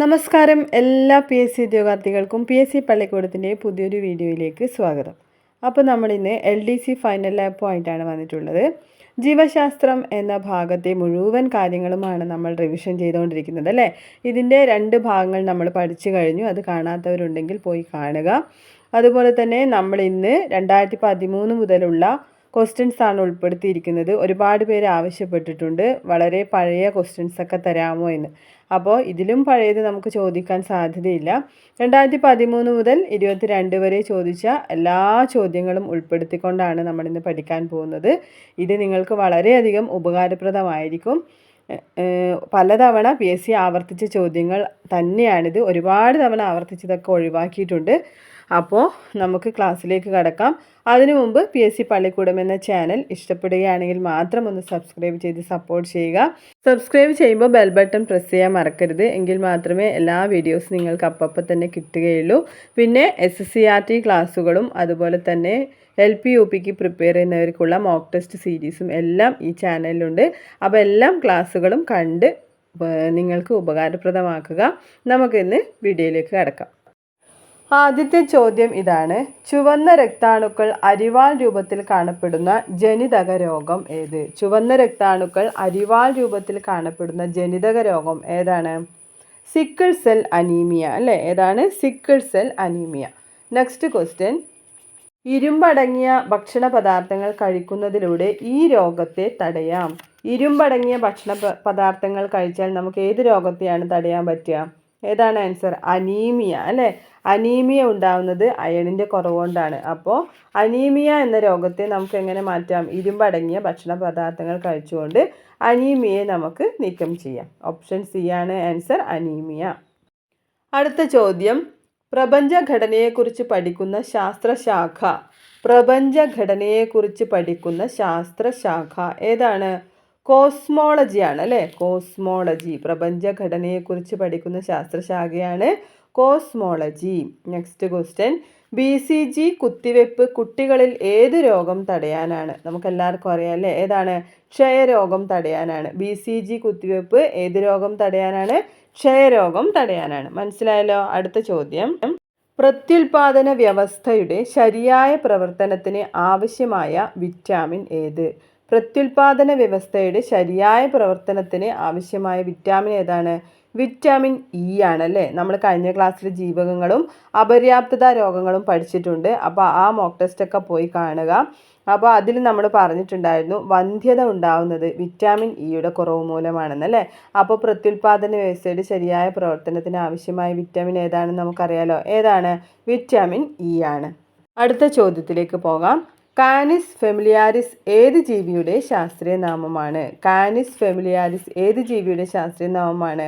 നമസ്കാരം എല്ലാ P S C ഉദ്യോഗാർത്ഥികൾക്കും പി എസ് സി പള്ളിക്കൂടത്തിന്റെ പുതിയൊരു വീഡിയോയിലേക്ക് സ്വാഗതം. അപ്പോൾ നമ്മളിന്ന് എൽ ഡി സി ഫൈനൽ ലാപ്പുമായിട്ടാണ് വന്നിട്ടുള്ളത്. ജീവശാസ്ത്രം എന്ന ഭാഗത്തെ മുഴുവൻ കാര്യങ്ങളുമാണ് നമ്മൾ റിവിഷൻ ചെയ്തുകൊണ്ടിരിക്കുന്നത് അല്ലേ? ഇതിന്റെ രണ്ട് ഭാഗങ്ങൾ നമ്മൾ പഠിച്ചു കഴിഞ്ഞു. അത് കാണാത്തവരുണ്ടെങ്കിൽ പോയി കാണുക. അതുപോലെ തന്നെ നമ്മൾ ഇന്ന് രണ്ടായിരത്തി പതിമൂന്ന് മുതലുള്ള ക്വസ്റ്റ്യൻസ് ആണ് ഉൾപ്പെടുത്തിയിരിക്കുന്നത്. ഒരുപാട് പേര് ആവശ്യപ്പെട്ടിട്ടുണ്ട്. വളരെ പഴയ ക്വസ്റ്റ്യൻസ് ഒക്കെ തരാമോ എന്ന്. അപ്പോൾ ഇതിലും പഴയത് നമുക്ക് ചോദിക്കാൻ സാധ്യതയില്ല. രണ്ടായിരത്തി പതിമൂന്ന് മുതൽ ഇരുപത്തിരണ്ട് വരെ ചോദിച്ച എല്ലാ ചോദ്യങ്ങളും ഉൾപ്പെടുത്തിക്കൊണ്ടാണ് നമ്മളിന്ന് പഠിക്കാൻ പോകുന്നത്. ഇത് നിങ്ങൾക്ക് വളരെയധികം ഉപകാരപ്രദമായിരിക്കും. പലതവണ പി എസ് സി ആവർത്തിച്ച ചോദ്യങ്ങൾ തന്നെയാണിത്. ഒരുപാട് തവണ ആവർത്തിച്ചതൊക്കെ ഒഴിവാക്കിയിട്ടുണ്ട്. അപ്പോൾ നമുക്ക് ക്ലാസ്സിലേക്ക് കടക്കാം. അതിനു മുമ്പ് പി എസ് സി പള്ളിക്കൂടം എന്ന ചാനൽ ഇഷ്ടപ്പെടുകയാണെങ്കിൽ മാത്രം ഒന്ന് സബ്സ്ക്രൈബ് ചെയ്ത് സപ്പോർട്ട് ചെയ്യുക. സബ്സ്ക്രൈബ് ചെയ്യുമ്പോൾ ബെൽ ബട്ടൺ പ്രസ് ചെയ്യാൻ മറക്കരുത്. എങ്കിൽ മാത്രമേ എല്ലാ വീഡിയോസ് നിങ്ങൾക്ക് അപ്പം തന്നെ കിട്ടുകയുള്ളൂ. പിന്നെ S S C R T ക്ലാസ്സുകളും അതുപോലെ തന്നെ എൽ പി യു പിക്ക് പ്രിപ്പയർ ചെയ്യുന്നവർക്കുള്ള മോക്ക് ടെസ്റ്റ് സീരീസും എല്ലാം ഈ ചാനലിലുണ്ട്. അപ്പോൾ എല്ലാം ക്ലാസ്സുകളും കണ്ട് നിങ്ങൾക്ക് ഉപകാരപ്രദമാക്കുക. നമുക്കിന്ന് വീഡിയോയിലേക്ക് കടക്കാം. ആദ്യത്തെ ചോദ്യം ഇതാണ്. ചുവന്ന രക്താണുക്കൾ അരിവാൾ രൂപത്തിൽ കാണപ്പെടുന്ന ജനിതക രോഗം ഏത്? ചുവന്ന രക്താണുക്കൾ അരിവാൾ രൂപത്തിൽ കാണപ്പെടുന്ന ജനിതക രോഗം ഏതാണ്? സിക്കിൾ സെൽ അനീമിയ അല്ലേ? ഏതാണ്? Sickle cell anaemia. Next question ഇരുമ്പടങ്ങിയ ഭക്ഷണ പദാർത്ഥങ്ങൾ കഴിക്കുന്നതിലൂടെ ഈ രോഗത്തെ തടയാം. ഇരുമ്പടങ്ങിയ ഭക്ഷണ പദാർത്ഥങ്ങൾ കഴിച്ചാൽ നമുക്ക് ഏത് രോഗത്തെയാണ് തടയാൻ പറ്റുക? ഏതാണ് ആൻസർ അനീമിയ അല്ലേ? അനീമിയ ഉണ്ടാവുന്നത് അയണിന്റെ കുറവുകൊണ്ടാണ്. അപ്പോൾ അനീമിയ എന്ന രോഗത്തെ നമുക്ക് എങ്ങനെ മാറ്റാം? ഇരുമ്പടങ്ങിയ ഭക്ഷണ പദാർത്ഥങ്ങൾ കഴിച്ചുകൊണ്ട് അനീമിയെ നമുക്ക് നീക്കം ചെയ്യാം. ഓപ്ഷൻ സി ആണ് ആൻസർ അനീമിയ അടുത്ത ചോദ്യം. പ്രപഞ്ചഘടനയെക്കുറിച്ച് പഠിക്കുന്ന ശാസ്ത്രശാഖ. പ്രപഞ്ചഘടനയെക്കുറിച്ച് പഠിക്കുന്ന ശാസ്ത്രശാഖ. ഏതാണ്? കോസ്മോളജി ആണ് അല്ലേ? കോസ്മോളജി പ്രപഞ്ചഘടനയെക്കുറിച്ച് പഠിക്കുന്ന ശാസ്ത്രശാഖയാണ് cosmology. Next question B C G കുത്തിവെപ്പ് കുട്ടികളിൽ ഏത് രോഗം തടയാനാണ്? നമുക്കെല്ലാവർക്കും അറിയാം അല്ലേ? ഏതാണ്? ക്ഷയരോഗം തടയാനാണ്. ബി സി ജി കുത്തിവെപ്പ് ഏത് രോഗം തടയാനാണ്? ക്ഷയരോഗം തടയാനാണ്. മനസ്സിലായല്ലോ? അടുത്ത ചോദ്യം. പ്രത്യുൽപാദന വ്യവസ്ഥയുടെ ശരിയായ പ്രവർത്തനത്തിന് ആവശ്യമായ വിറ്റാമിൻ ഏത്? പ്രത്യുൽപാദന വ്യവസ്ഥയുടെ ശരിയായ പ്രവർത്തനത്തിന് ആവശ്യമായ വിറ്റാമിൻ ഏതാണ്? വിറ്റാമിൻ ഇ ആണ് അല്ലേ? നമ്മൾ കഴിഞ്ഞ ക്ലാസ്സിൽ ജീവകങ്ങളും അപര്യാപ്തത രോഗങ്ങളും പഠിച്ചിട്ടുണ്ട്. അപ്പോൾ ആ മോക്ക് ടെസ്റ്റ് ഒക്കെ പോയി കാണുക. അപ്പോൾ അതിൽ നമ്മൾ പറഞ്ഞിട്ടുണ്ടായിരുന്നു വന്ധ്യത ഉണ്ടാവുന്നത് വിറ്റാമിൻ ഇയുടെ കുറവ് മൂലമാണെന്നല്ലേ അപ്പോൾ പ്രത്യുൽപാദന വ്യവസ്ഥയുടെ ശരിയായ പ്രവർത്തനത്തിന് ആവശ്യമായ വിറ്റാമിൻ ഏതാണെന്ന് നമുക്കറിയാലോ. ഏതാണ്? വിറ്റാമിൻ ഇ ആണ്. അടുത്ത ചോദ്യത്തിലേക്ക് പോകാം. കാനിസ് ഫെമിലിയാരിസ് ഏത് ജീവിയുടെ ശാസ്ത്രീയ നാമമാണ് കാനിസ് ഫെമിലിയാരിസ് ഏത് ജീവിയുടെ ശാസ്ത്രീയ നാമമാണ്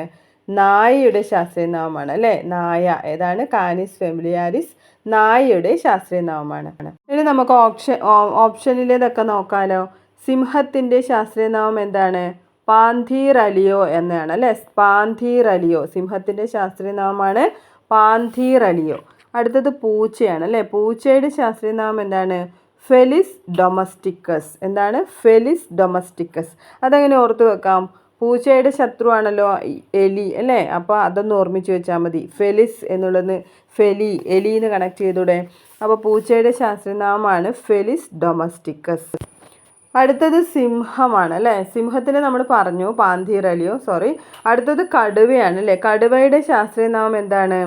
നായയുടെ ശാസ്ത്രീയ നാമമാണ് അല്ലേ? നായ. ഏതാണ്? കാനിസ് ഫെമിലിയാരിസ് നായയുടെ ശാസ്ത്രീയ നാമമാണ് ഇനി നമുക്ക് ഓപ്ഷൻ ഓപ്ഷനിലേതൊക്കെ നോക്കാലോ? സിംഹത്തിന്റെ ശാസ്ത്രീയ നാമം എന്താണ്? പാന്തീർ അലിയോ എന്നാണ് അല്ലേ? പാന്തീർ അലിയോ സിംഹത്തിന്റെ ശാസ്ത്രീയ നാമമാണ് പാന്തീർ അലിയോ അടുത്തത് പൂച്ചയാണ് അല്ലേ? പൂച്ചയുടെ ശാസ്ത്രീയ നാമം എന്താണ്? Felis domesticus. എന്താണ്? Felis domesticus. അതെങ്ങനെ ഓർത്ത് വെക്കാം? പൂച്ചയുടെ ശത്രുവാണല്ലോ എലി അല്ലേ? അപ്പോൾ അതൊന്ന് ഓർമ്മിച്ച് വെച്ചാൽ മതി. ഫെലിസ് എന്നുള്ളത് ഫെലി എലി എന്ന് കണക്ട് ചെയ്തൂടെ. അപ്പോൾ പൂച്ചയുടെ ശാസ്ത്രനാമമാണ് ഫെലിസ് ഡൊമസ്റ്റിക്കസ്. അടുത്തത് സിംഹമാണ് അല്ലേ? സിംഹത്തിന് നമ്മൾ പറഞ്ഞു പാന്തീറലിയോ സോറി അടുത്തത് കടുവയാണ് അല്ലേ? കടുവയുടെ ശാസ്ത്രീയ നാമം എന്താണ്?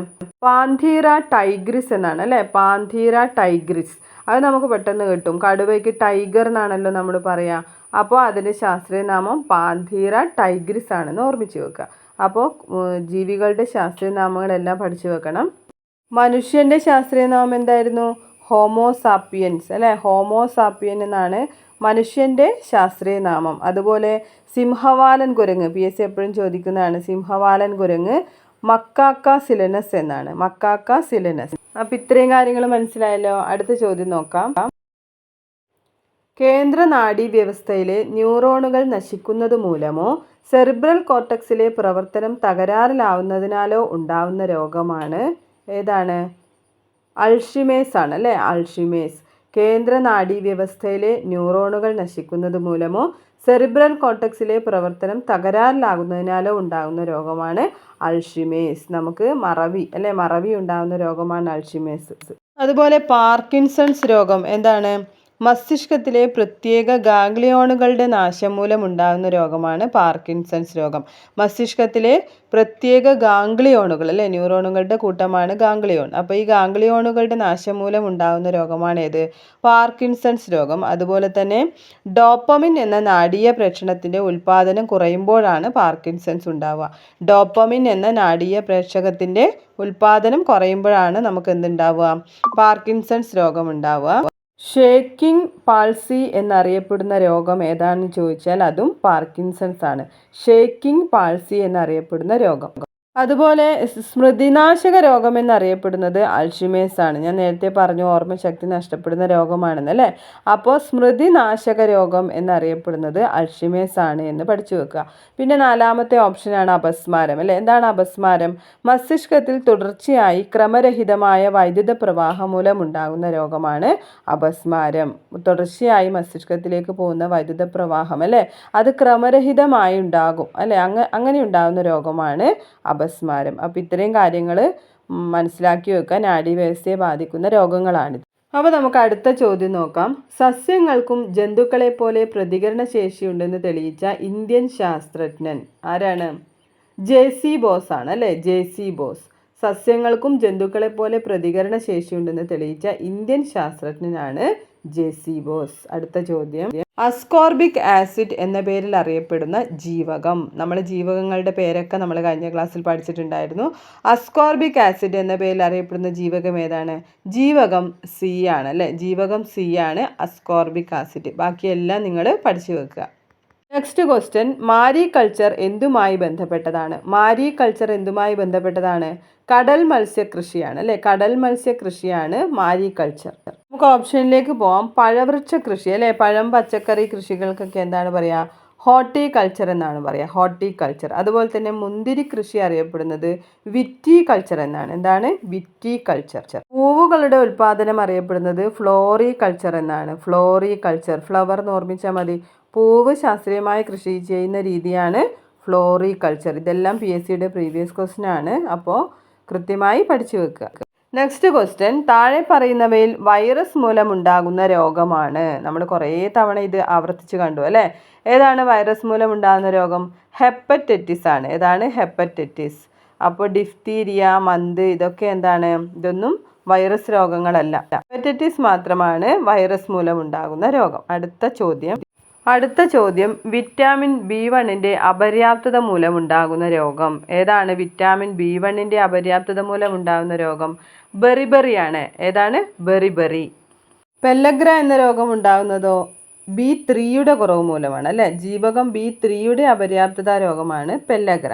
പാന്തീറ ടൈഗ്രിസ് എന്നാണ് അല്ലേ? Panthera tigris. അത് നമുക്ക് പെട്ടെന്ന് കിട്ടും. കടുവയ്ക്ക് ടൈഗർ എന്നാണല്ലോ നമ്മൾ പറയുക അപ്പോൾ അതിന്റെ ശാസ്ത്രീയ നാമം പാന്തീറ ടൈഗ്രിസ് ആണെന്ന് ഓർമ്മിച്ച് വെക്കുക അപ്പോൾ ജീവികളുടെ ശാസ്ത്രീയ നാമങ്ങളെല്ലാം പഠിച്ചു വെക്കണം. മനുഷ്യന്റെ ശാസ്ത്രീയ നാമം എന്തായിരുന്നു ഹോമോസാപ്പിയൻസ് അല്ലേ? ഹോമോസാപ്പിയൻ എന്നാണ് മനുഷ്യന്റെ ശാസ്ത്രീയ നാമം അതുപോലെ സിംഹവാലൻ കുരങ്ങ് പി എസ് സി എപ്പോഴും ചോദിക്കുന്നതാണ് സിംഹവാലൻ കുരങ്ങ് മക്കാക്ക സിലനസ് എന്നാണ്. Macaca silenus. അപ്പം ഇത്രയും കാര്യങ്ങൾ മനസ്സിലായല്ലോ. അടുത്ത ചോദ്യം നോക്കാം. കേന്ദ്ര നാഡീ വ്യവസ്ഥയിലെ ന്യൂറോണുകൾ നശിക്കുന്നത് മൂലമോ സെറിബ്രൽ കോർട്ടക്സിലെ പ്രവർത്തനം തകരാറിലാവുന്നതിനാലോ ഉണ്ടാവുന്ന രോഗമാണ്? ഏതാണ്? അൾഷിമേസ് ആണ് അല്ലേ? അൾഷിമേസ് കേന്ദ്ര നാഡീ വ്യവസ്ഥയിലെ ന്യൂറോണുകൾ നശിക്കുന്നത് മൂലമോ സെറിബ്രൽ കോട്ടക്സിലെ പ്രവർത്തനം തകരാറിലാകുന്നതിനാലോ ഉണ്ടാകുന്ന രോഗമാണ് അൾഷിമേസ് നമുക്ക് മറവി അല്ലെ? മറവി ഉണ്ടാകുന്ന രോഗമാണ് അൾഷിമേസ് അതുപോലെ പാർക്കിൻസൺസ് രോഗം എന്താണ്? മസ്തിഷ്കത്തിലെ പ്രത്യേക ഗാംഗ്ലിയോണുകളുടെ നാശം മൂലമുണ്ടാകുന്ന രോഗമാണ് പാർക്കിൻസൺസ് രോഗം. മസ്തിഷ്കത്തിലെ പ്രത്യേക ഗാംഗ്ലിയോണുകൾ അല്ലെ? ന്യൂറോണുകളുടെ കൂട്ടമാണ് ഗാംഗ്ലിയോൺ. അപ്പോൾ ഈ ഗാംഗ്ലിയോണുകളുടെ നാശം മൂലം ഉണ്ടാകുന്ന രോഗമാണ് ഏത് പാർക്കിൻസൺസ് രോഗം. അതുപോലെ തന്നെ ഡോപ്പമിൻ എന്ന നാടീയ പ്രേക്ഷണത്തിന്റെ ഉൽപ്പാദനം കുറയുമ്പോഴാണ് പാർക്കിൻസൺസ് ഉണ്ടാവുക. ഡോപ്പമിൻ എന്ന നാടീയ പ്രേക്ഷകത്തിന്റെ ഉൽപ്പാദനം കുറയുമ്പോഴാണ് നമുക്ക് എന്തുണ്ടാവുക? പാർക്കിൻസൺസ് രോഗം ഉണ്ടാവുക ഷേക്കിംഗ് പാൾസി എന്നറിയപ്പെടുന്ന രോഗം ഏതാണെന്ന് ചോദിച്ചാൽ അതും പാർക്കിൻസൺസ് ആണ് ഷേക്കിംഗ് പാൾസി എന്നറിയപ്പെടുന്ന രോഗം. അതുപോലെ സ്മൃതിനാശക രോഗം എന്നറിയപ്പെടുന്നത് അൾഷിമേഴ്സ് ആണ് ഞാൻ നേരത്തെ പറഞ്ഞു ഓർമ്മശക്തി നഷ്ടപ്പെടുന്ന രോഗമാണെന്ന് അല്ലേ? അപ്പോൾ സ്മൃതിനാശക രോഗം എന്നറിയപ്പെടുന്നത് അൾഷിമേഴ്സ് ആണ് എന്ന് പഠിച്ചു വെക്കുക. പിന്നെ നാലാമത്തെ ഓപ്ഷനാണ് അപസ്മാരം അല്ലേ? എന്താണ് അപസ്മാരം? മസ്തിഷ്കത്തിൽ തുടർച്ചയായി ക്രമരഹിതമായ വൈദ്യുത പ്രവാഹം മൂലം ഉണ്ടാകുന്ന രോഗമാണ് അപസ്മാരം. തുടർച്ചയായി മസ്തിഷ്കത്തിലേക്ക് പോകുന്ന വൈദ്യുത പ്രവാഹം അല്ലേ? അത് ക്രമരഹിതമായി ഉണ്ടാകും അല്ലേ? അങ്ങ് അങ്ങനെ ഉണ്ടാകുന്ന രോഗമാണ് അപസ്മാരം. അപ്പോൾ ഇത്രയും കാര്യങ്ങൾ മനസ്സിലാക്കി വെക്കാൻ നാഡീവ്യവസ്ഥയെ ബാധിക്കുന്ന രോഗങ്ങളാണിത്. അപ്പോൾ നമുക്ക് അടുത്ത ചോദ്യം നോക്കാം. സസ്യങ്ങൾക്കും ജന്തുക്കളെ പോലെ പ്രതികരണ ശേഷിയുണ്ടെന്ന് തെളിയിച്ച ഇന്ത്യൻ ശാസ്ത്രജ്ഞൻ ആരാണ്? ജെ സി ബോസ് ആണ് അല്ലേ? J C Bose. സസ്യങ്ങൾക്കും ജന്തുക്കളെ പോലെ പ്രതികരണ ശേഷിയുണ്ടെന്ന് തെളിയിച്ച ഇന്ത്യൻ ശാസ്ത്രജ്ഞനാണ് ജെ സി ബോസ്. അടുത്ത ചോദ്യം. അസ്കോർബിക് ആസിഡ് എന്ന പേരിൽ അറിയപ്പെടുന്ന ജീവകം. നമ്മൾ ജീവകങ്ങളുടെ പേരൊക്കെ നമ്മൾ കഴിഞ്ഞ ക്ലാസ്സിൽ പഠിച്ചിട്ടുണ്ടായിരുന്നു. അസ്കോർബിക് ആസിഡ് എന്ന പേരിൽ അറിയപ്പെടുന്ന ജീവകം ഏതാണ്? ജീവകം സി ആണ് അല്ലേ? ജീവകം സി ആണ് അസ്കോർബിക് ആസിഡ്. ബാക്കിയെല്ലാം നിങ്ങൾ പഠിച്ചു വെക്കുക. നെക്സ്റ്റ് ക്വസ്റ്റ്യൻ മാരി കൾച്ചർ എന്തുമായി ബന്ധപ്പെട്ടതാണ്? മാരി കൾച്ചർ എന്തുമായി ബന്ധപ്പെട്ടതാണ്? കടൽ മത്സ്യ കൃഷിയാണ് അല്ലേ? കടൽ മത്സ്യകൃഷിയാണ് മാരി കൾച്ചർ. നമുക്ക് ഓപ്ഷനിലേക്ക് പോവാം. പഴവൃക്ഷ കൃഷി അല്ലേ? പഴം പച്ചക്കറി കൃഷികൾക്കൊക്കെ എന്താണ് പറയുക ഹോർട്ടികൾച്ചർ എന്നാണ് പറയുക ഹോർട്ടികൾച്ചർ. അതുപോലെ തന്നെ മുന്തിരി കൃഷി അറിയപ്പെടുന്നത് വിറ്റി കൾച്ചർ എന്നാണ്. എന്താണ്? വിറ്റി കൾച്ചർ പൂവുകളുടെ ഉൽപാദനം അറിയപ്പെടുന്നത് ഫ്ലോറി കൾച്ചർ എന്നാണ്. ഫ്ലോറി കൾച്ചർ ഫ്ലവർ എന്ന് ഓർമ്മിച്ചാൽ മതി. പൂവ് ശാസ്ത്രീയമായി കൃഷി ചെയ്യുന്ന രീതിയാണ് ഫ്ലോറി കൾച്ചർ ഇതെല്ലാം പി എസ് സിയുടെ പ്രീവിയസ് ക്വസ്റ്റ്യൻ ആണ്. അപ്പോൾ കൃത്യമായി പഠിച്ചു വെക്കുക. നെക്സ്റ്റ് ക്വസ്റ്റ്യൻ താഴെ പറയുന്നവയിൽ വൈറസ് മൂലമുണ്ടാകുന്ന രോഗമാണ്. നമ്മൾ കുറേ തവണ ഇത് ആവർത്തിച്ച് കണ്ടു അല്ലേ? ഏതാണ് വൈറസ് മൂലമുണ്ടാകുന്ന രോഗം? ഹെപ്പറ്ററ്റിസ് ആണ്. ഏതാണ് ഹെപ്പറ്ററ്റിസ് അപ്പോൾ ഡിഫ്തീരിയ മന്ത് ഇതൊക്കെ എന്താണ്? ഇതൊന്നും വൈറസ് രോഗങ്ങളല്ല. ഹെപ്പറ്ററ്റിസ് മാത്രമാണ് വൈറസ് മൂലമുണ്ടാകുന്ന രോഗം. അടുത്ത ചോദ്യം. അടുത്ത ചോദ്യം വിറ്റാമിൻ ബി വണ്ണിന്റെ അപര്യാപ്തത മൂലമുണ്ടാകുന്ന രോഗം. ഏതാണ് വിറ്റാമിൻ ബി വണ്ണിന്റെ അപര്യാപ്തത മൂലമുണ്ടാകുന്ന രോഗം? ബെറിബെറിയാണ് ഏതാണ്? ബെറിബെറി പെല്ലഗ്ര എന്ന രോഗം ഉണ്ടാകുന്നതോ ബി ത്രീയുടെ കുറവ് മൂലമാണ് അല്ലേ? ജീവകം ബി ത്രീയുടെ അപര്യാപ്തത രോഗമാണ് പെല്ലഗ്ര.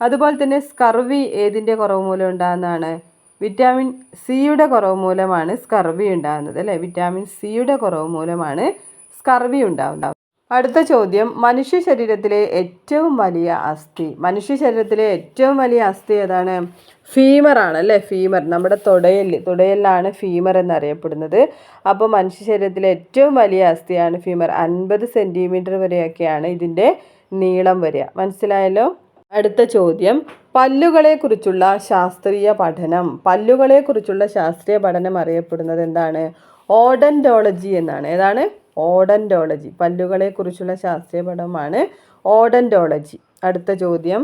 അതുപോലെ തന്നെ സ്കർവി ഏതിന്റെ കുറവ് മൂലം ഉണ്ടാകുന്നതാണ്? വിറ്റാമിൻ സിയുടെ കുറവ് മൂലമാണ് സ്കർവി ഉണ്ടാകുന്നത് അല്ലേ? വിറ്റാമിൻ സിയുടെ കുറവ് മൂലമാണ് സ്കർവി ഉണ്ടാകുന്നത്. അടുത്ത ചോദ്യം. മനുഷ്യ ശരീരത്തിലെ ഏറ്റവും വലിയ അസ്ഥി. മനുഷ്യ ശരീരത്തിലെ ഏറ്റവും വലിയ അസ്ഥി ഏതാണ്? ഫീമർ ആണ് അല്ലേ? ഫീമർ നമ്മുടെ തുടയിൽ തുടയല്ലാണ് ഫീമർ എന്നറിയപ്പെടുന്നത്. അപ്പോൾ മനുഷ്യ ശരീരത്തിലെ ഏറ്റവും വലിയ അസ്ഥിയാണ് ഫീമർ അൻപത് സെന്റിമീറ്റർ വരെയൊക്കെയാണ് ഇതിന്റെ നീളം വരിക. മനസ്സിലായല്ലോ? അടുത്ത ചോദ്യം. പല്ലുകളെക്കുറിച്ചുള്ള ശാസ്ത്രീയ പഠനം. പല്ലുകളെക്കുറിച്ചുള്ള ശാസ്ത്രീയ പഠനം അറിയപ്പെടുന്നത് എന്താണ്? ഓഡന്റോളജി എന്നാണ്. ഏതാണ്? ഓഡന്റോളജി പല്ലുകളെക്കുറിച്ചുള്ള ശാസ്ത്രീയ പഠനമാണ് ഓഡന്റോളജി അടുത്ത ചോദ്യം.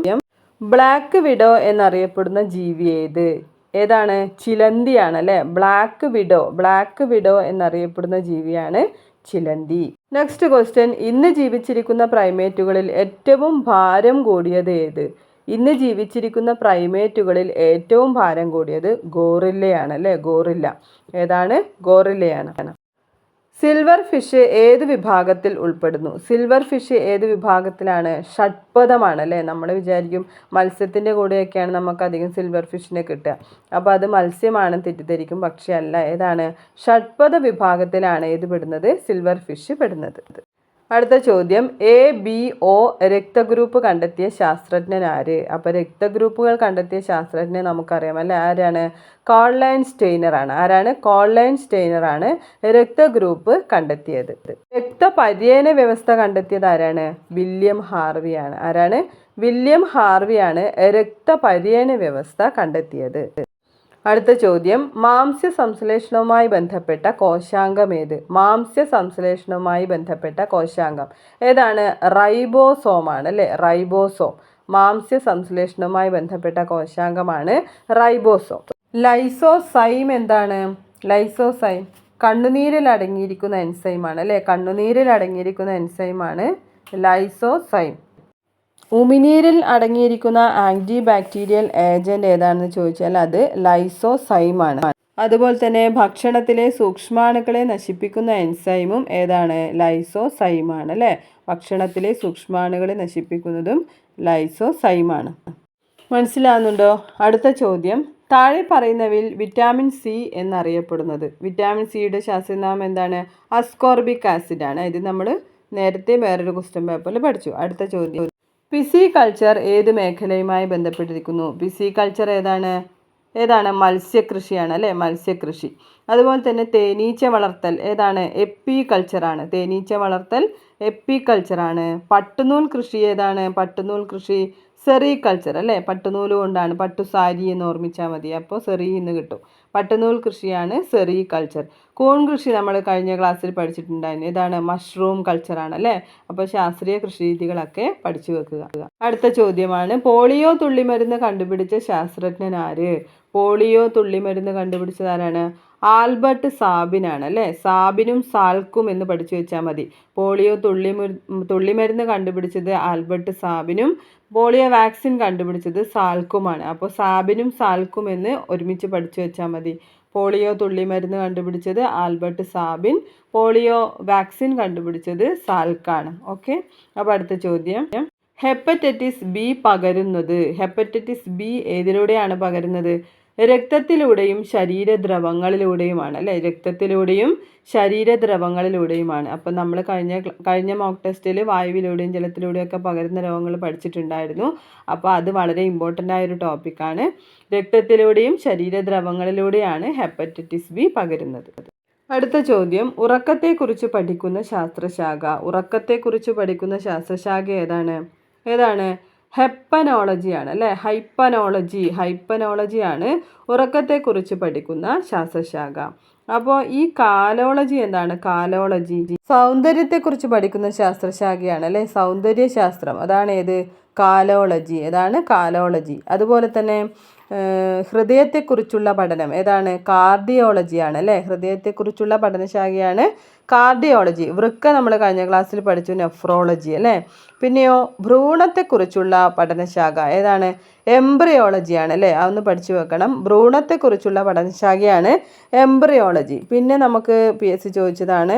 ബ്ലാക്ക് വിഡോ എന്നറിയപ്പെടുന്ന ജീവി ഏത്? ഏതാണ്? ചിലന്തിയാണ് അല്ലേ ബ്ലാക്ക് വിഡോ ബ്ലാക്ക് വിഡോ എന്നറിയപ്പെടുന്ന ജീവിയാണ് ചിലന്തി. നെക്സ്റ്റ് ക്വസ്റ്റ്യൻ ഇന്ന് ജീവിച്ചിരിക്കുന്ന പ്രൈമേറ്റുകളിൽ ഏറ്റവും ഭാരം കൂടിയത് ഏത്? ഇന്ന് ജീവിച്ചിരിക്കുന്ന പ്രൈമേറ്റുകളിൽ ഏറ്റവും ഭാരം കൂടിയത് ഗോറില്ലയാണ് അല്ലേ ഗോറില്ല. ഏതാണ്? ഗോറില്ലയാണ്. സിൽവർ ഫിഷ് ഏത് വിഭാഗത്തിൽ ഉൾപ്പെടുന്നു? സിൽവർ ഫിഷ് ഏത് വിഭാഗത്തിലാണ് ഷഡ്പദമാണ് അല്ലേ നമ്മൾ വിചാരിക്കും മത്സ്യത്തിന്റെ കൂടെയൊക്കെയാണ് നമുക്ക് അധികം സിൽവർ ഫിഷിനെ കിട്ടുക. അപ്പോൾ അത് മത്സ്യമാണ് തെറ്റിദ്ധരിക്കും. പക്ഷേ അല്ല ഏതാണ്? ഷഡ്പദ വിഭാഗത്തിലാണ് ഏത് പെടുന്നത്. സിൽവർ ഫിഷ് പെടുന്നത്. അടുത്ത ചോദ്യം. എ ബി ഒ രക്തഗ്രൂപ്പ് കണ്ടെത്തിയ ശാസ്ത്രജ്ഞൻ ആര്? അപ്പോൾ രക്തഗ്രൂപ്പുകൾ കണ്ടെത്തിയ ശാസ്ത്രജ്ഞനെ നമുക്കറിയാം. അല്ലേ ആരാണ്? കോൾലൈൻ സ്റ്റെയിനർ ആണ്. ആരാണ്? കോൾലൈൻ സ്റ്റെയിനർ ആണ് രക്തഗ്രൂപ്പ് കണ്ടെത്തിയത്. രക്തപര്യന വ്യവസ്ഥ കണ്ടെത്തിയത് ആരാണ്? വില്യം ഹാർവിയാണ് ആരാണ്? വില്യം ഹാർവിയാണ് രക്തപര്യന വ്യവസ്ഥ കണ്ടെത്തിയത്. അടുത്ത ചോദ്യം മാംസ്യ സംശ്ലേഷണവുമായി ബന്ധപ്പെട്ട കോശാംഗം ഏത്? മാംസ്യ സംശ്ലേഷണവുമായി ബന്ധപ്പെട്ട കോശാംഗം. ഏതാണ്? റൈബോസോമാണ് അല്ലേ? റൈബോസോം. മാംസ്യ സംശ്ലേഷണവുമായി ബന്ധപ്പെട്ട കോശാംഗമാണ് റൈബോസോം. ലൈസോസൈം എന്താണ്? ലൈസോസൈം കണ്ണുനീരിൽ അടങ്ങിയിരിക്കുന്ന എൻസൈമാണ് അല്ലേ? കണ്ണുനീരിൽ അടങ്ങിയിരിക്കുന്ന എൻസൈമാണ് ലൈസോസൈം. ഉമിനീരിൽ അടങ്ങിയിരിക്കുന്ന ആന്റി ബാക്ടീരിയൽ ഏജന്റ് ഏതാണെന്ന് ചോദിച്ചാൽ അത് ലൈസോസൈമാണ്. അതുപോലെ തന്നെ ഭക്ഷണത്തിലെ സൂക്ഷ്മാണുക്കളെ നശിപ്പിക്കുന്ന എൻസൈമും ഏതാണ്? ലൈസോസൈമാണ് അല്ലേ? ഭക്ഷണത്തിലെ സൂക്ഷ്മാണുക്കളെ നശിപ്പിക്കുന്നതും ലൈസോസൈമാണ്. മനസ്സിലാകുന്നുണ്ടോ അടുത്ത ചോദ്യം. താഴെ പറയുന്നവയിൽ വിറ്റാമിൻ സി എന്നറിയപ്പെടുന്നത്. വിറ്റാമിൻ സിയുടെ ശാസ്ത്രനാമം എന്താണ്? അസ്കോർബിക് ആസിഡാണ്. ഇത് നമ്മൾ നേരത്തെ വേറൊരു ക്വസ്റ്റ്യൻ പേപ്പറിൽ പഠിച്ചു. അടുത്ത ചോദ്യം. പിസി കൾച്ചർ ഏത് മേഖലയുമായി ബന്ധപ്പെട്ടിരിക്കുന്നു? പിസി കൾച്ചർ ഏതാണ്? ഏതാണ്? മത്സ്യകൃഷിയാണ് അല്ലേ? മത്സ്യകൃഷി. അതുപോലെ തന്നെ തേനീച്ച വളർത്തൽ ഏതാണ്? എപ്പി കൾച്ചറാണ് തേനീച്ച വളർത്തൽ എപ്പി കൾച്ചറാണ് പട്ടുനൂൽ കൃഷി ഏതാണ്? പട്ടുനൂൽ കൃഷി സെറി കൾച്ചർ അല്ലേ? പട്ടുനൂൽ കൊണ്ടാണ് പട്ടു സാരി എന്ന് ഓർമ്മിച്ചാൽ മതി. അപ്പോൾ സെറി എന്ന് കിട്ടും. പട്ടുനൂൽ കൃഷിയാണ് സെറി കൾച്ചർ കോൺ കൃഷി നമ്മൾ കഴിഞ്ഞ ക്ലാസ്സിൽ പഠിച്ചിട്ടുണ്ടായിരുന്നു. ഇതാണ് മഷ്റൂം കൾച്ചറാണ് അല്ലേ? അപ്പോൾ ശാസ്ത്രീയ കൃഷി രീതികളൊക്കെ പഠിച്ചു വെക്കുക. അടുത്ത ചോദ്യമാണ് പോളിയോ തുള്ളിമരുന്ന് കണ്ടുപിടിച്ച ശാസ്ത്രജ്ഞൻ ആര്? പോളിയോ തുള്ളിമരുന്ന് കണ്ടുപിടിച്ചത് ആരാണ്? ആൽബർട്ട് സാബിനാണ് അല്ലേ? സാബിനും സാൽക്കും എന്ന് പഠിച്ചു വെച്ചാൽ മതി. പോളിയോ തുള്ളി തുള്ളിമരുന്ന് കണ്ടുപിടിച്ചത് ആൽബർട്ട് സാബിനും പോളിയോ വാക്സിൻ കണ്ടുപിടിച്ചത് സാൽക്കുമാണ്. അപ്പോൾ സാബിനും സാൽക്കും എന്ന് ഒരുമിച്ച് പഠിച്ചു വെച്ചാൽ മതി. പോളിയോ തുള്ളിമരുന്ന് കണ്ടുപിടിച്ചത് ആൽബർട്ട് സാബിൻ പോളിയോ വാക്സിൻ കണ്ടുപിടിച്ചത് സാൽക്കാണ്. ഓക്കെ? അപ്പോൾ അടുത്ത ചോദ്യം. ഹെപ്പറ്റൈറ്റിസ് ബി പകരുന്നത്? ഹെപ്പറ്റൈറ്റിസ് ബി ഏതിലൂടെയാണ് പകരുന്നത്? രക്തത്തിലൂടെയും ശരീരദ്രവങ്ങളിലൂടെയുമാണ് അല്ലേ? രക്തത്തിലൂടെയും ശരീരദ്രവങ്ങളിലൂടെയുമാണ്. അപ്പം നമ്മൾ കഴിഞ്ഞ കഴിഞ്ഞ മോക്ക് ടെസ്റ്റിൽ വായുവിലൂടെയും ജലത്തിലൂടെയൊക്കെ പകരുന്ന രോഗങ്ങൾ പഠിച്ചിട്ടുണ്ടായിരുന്നു. അപ്പോൾ അത് വളരെ ഇമ്പോർട്ടന്റ് ആയൊരു ടോപ്പിക്കാണ് രക്തത്തിലൂടെയും ശരീരദ്രവങ്ങളിലൂടെയാണ് ഹെപ്പറ്റൈറ്റിസ് ബി പകരുന്നത്. അടുത്ത ചോദ്യം ഉറക്കത്തെക്കുറിച്ച് പഠിക്കുന്ന ശാസ്ത്രശാഖ. ഉറക്കത്തെക്കുറിച്ച് പഠിക്കുന്ന ശാസ്ത്രശാഖ ഏതാണ്? ഏതാണ്? ഹെപ്പനോളജിയാണ് അല്ലേ? ഹൈപ്പനോളജി ഹൈപ്പനോളജിയാണ് ഉറക്കത്തെക്കുറിച്ച് പഠിക്കുന്ന ശാസ്ത്രശാഖ. അപ്പോൾ ഈ കാലോളജി എന്താണ്? കാലോളജി. സൗന്ദര്യത്തെക്കുറിച്ച് പഠിക്കുന്ന ശാസ്ത്രശാഖയാണ് അല്ലേ? സൗന്ദര്യശാസ്ത്രം. അതാണ് ഏത്? കാലോളജി. അതാണ് കാലോളജി. അതുപോലെ തന്നെ ഹൃദയത്തെക്കുറിച്ചുള്ള പഠനം. ഏതാണ്? കാർഡിയോളജിയാണ് അല്ലേ? ഹൃദയത്തെക്കുറിച്ചുള്ള പഠനശാഖയാണ് കാർഡിയോളജി വൃക്ക നമ്മൾ കഴിഞ്ഞ ക്ലാസ്സിൽ പഠിച്ചു നെഫ്രോളജി അല്ലേ? പിന്നെയോ ഭ്രൂണത്തെക്കുറിച്ചുള്ള പഠനശാഖ ഏതാണ്? എംബ്രിയോളജിയാണ് അല്ലേ? അതൊന്ന് പഠിച്ചു വെക്കണം. ഭ്രൂണത്തെക്കുറിച്ചുള്ള പഠനശാഖയാണ് എംബ്രിയോളജി പിന്നെ നമുക്ക് പി എസ് സി ചോദിച്ചതാണ്